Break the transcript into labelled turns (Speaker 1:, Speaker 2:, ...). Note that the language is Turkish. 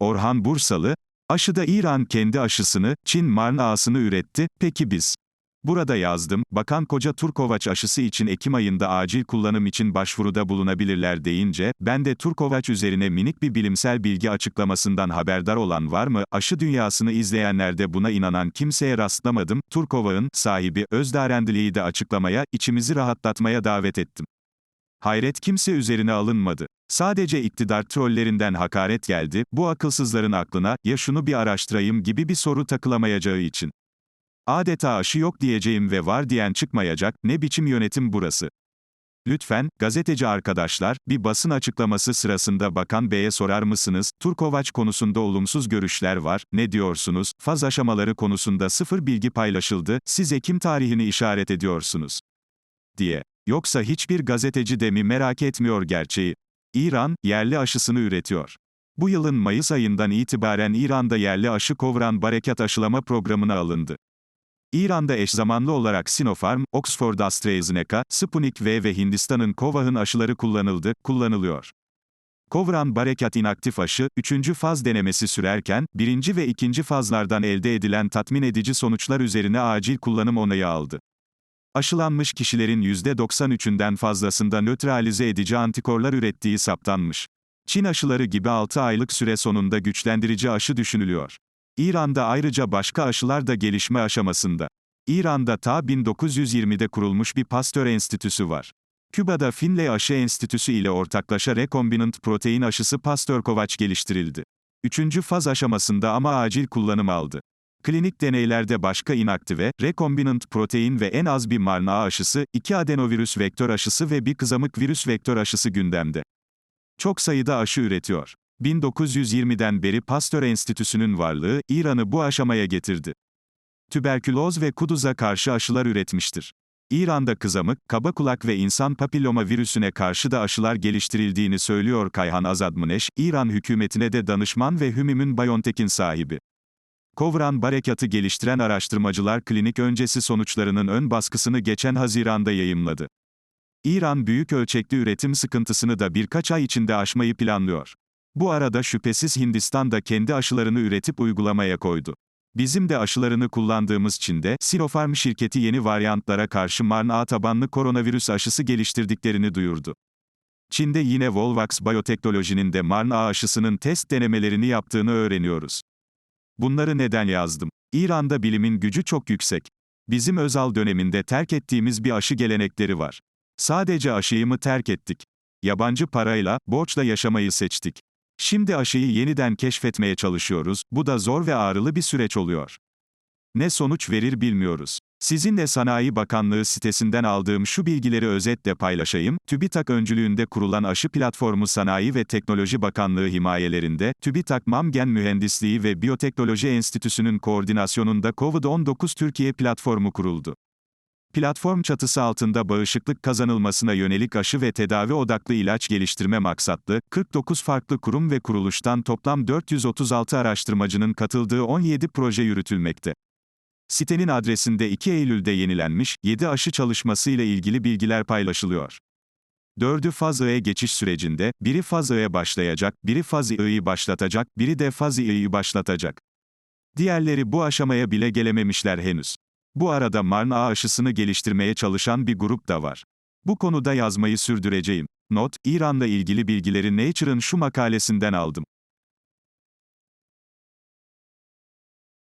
Speaker 1: Orhan Bursalı, aşıda İran kendi aşısını, Çin Marna'sını üretti, peki biz? Burada yazdım, Bakan Koca Turkovaç aşısı için Ekim ayında acil kullanım için başvuruda bulunabilirler deyince, ben de Turkovaç üzerine minik bir bilimsel bilgi açıklamasından haberdar olan var mı, aşı dünyasını izleyenlerde buna inanan kimseye rastlamadım, Turkova'nın, sahibi, Özdarendili'yi de açıklamaya, içimizi rahatlatmaya davet ettim. Hayret kimse üzerine alınmadı. Sadece iktidar trollerinden hakaret geldi, bu akılsızların aklına, ya şunu bir araştırayım gibi bir soru takılamayacağı için. Adeta aşı yok diyeceğim ve var diyen çıkmayacak, ne biçim yönetim burası? Lütfen, gazeteci arkadaşlar, bir basın açıklaması sırasında Bakan Bey'e sorar mısınız, Turkovaç konusunda olumsuz görüşler var, ne diyorsunuz, faz aşamaları konusunda sıfır bilgi paylaşıldı, siz Ekim tarihini işaret ediyorsunuz. diye. Yoksa hiçbir gazeteci de mi merak etmiyor gerçeği? İran, yerli aşısını üretiyor. Bu yılın Mayıs ayından itibaren İran'da yerli aşı kovran Barekat aşılama programına alındı. İran'da eş zamanlı olarak Sinopharm, Oxford AstraZeneca, Sputnik V ve Hindistan'ın Covax'ın aşıları kullanıldı, kullanılıyor. Kovran Barekat inaktif aşı, 3. faz denemesi sürerken, 1. ve 2. fazlardan elde edilen tatmin edici sonuçlar üzerine acil kullanım onayı aldı. Aşılanmış kişilerin %93'ünden fazlasında nötralize edici antikorlar ürettiği saptanmış. Çin aşıları gibi 6 aylık süre sonunda güçlendirici aşı düşünülüyor. İran'da ayrıca başka aşılar da gelişme aşamasında. İran'da ta 1920'de kurulmuş bir Pasteur Enstitüsü var. Küba'da Finlay Aşı Enstitüsü ile ortaklaşa rekombinant protein aşısı Pasteur-Kovaç geliştirildi. Üçüncü faz aşamasında ama acil kullanım aldı. Klinik deneylerde başka inaktive, rekombinant protein ve en az bir marna aşısı, iki adenovirüs vektör aşısı ve bir kızamık virüs vektör aşısı gündemde. Çok sayıda aşı üretiyor. 1920'den beri Pasteur Enstitüsü'nün varlığı, İran'ı bu aşamaya getirdi. Tüberküloz ve kuduza karşı aşılar üretmiştir. İran'da kızamık, kaba kulak ve insan papilloma virüsüne karşı da aşılar geliştirildiğini söylüyor Kayhan Azadmıneş, İran hükümetine de danışman ve Hümüm'ün Biontech'in sahibi. Kovran Barekat'ı geliştiren araştırmacılar klinik öncesi sonuçlarının ön baskısını geçen Haziran'da yayımladı. İran büyük ölçekli üretim sıkıntısını da birkaç ay içinde aşmayı planlıyor. Bu arada şüphesiz Hindistan da kendi aşılarını üretip uygulamaya koydu. Bizim de aşılarını kullandığımız Çin'de, Sinopharm şirketi yeni varyantlara karşı mRNA tabanlı koronavirüs aşısı geliştirdiklerini duyurdu. Çin'de yine Volvax Biyoteknoloji'nin de mRNA aşısının test denemelerini yaptığını öğreniyoruz. Bunları neden yazdım? İran'da bilimin gücü çok yüksek. Bizim Özal döneminde terk ettiğimiz bir aşı gelenekleri var. Sadece aşıyı mı terk ettik? Yabancı parayla, borçla yaşamayı seçtik. Şimdi aşıyı yeniden keşfetmeye çalışıyoruz, bu da zor ve ağrılı bir süreç oluyor. Ne sonuç verir bilmiyoruz. Sizinle Sanayi Bakanlığı sitesinden aldığım şu bilgileri özetle paylaşayım. TÜBİTAK öncülüğünde kurulan aşı platformu Sanayi ve Teknoloji Bakanlığı himayelerinde, TÜBİTAK MAM Gen Mühendisliği ve Biyoteknoloji Enstitüsü'nün koordinasyonunda COVID-19 Türkiye platformu kuruldu. Platform çatısı altında bağışıklık kazanılmasına yönelik aşı ve tedavi odaklı ilaç geliştirme maksatlı, 49 farklı kurum ve kuruluştan toplam 436 araştırmacının katıldığı 17 proje yürütülmekte. Sitenin adresinde 2 Eylül'de yenilenmiş, 7 aşı çalışması ile ilgili bilgiler paylaşılıyor. Dördü faz I'ye geçiş sürecinde, biri faz I'ye başlayacak, biri faz I'yi başlatacak, biri de faz I'yi başlatacak. Diğerleri bu aşamaya bile gelememişler henüz. Bu arada mRNA aşısını geliştirmeye çalışan bir grup da var. Bu konuda yazmayı sürdüreceğim. Not, İran'la ilgili bilgileri Nature'ın şu makalesinden aldım.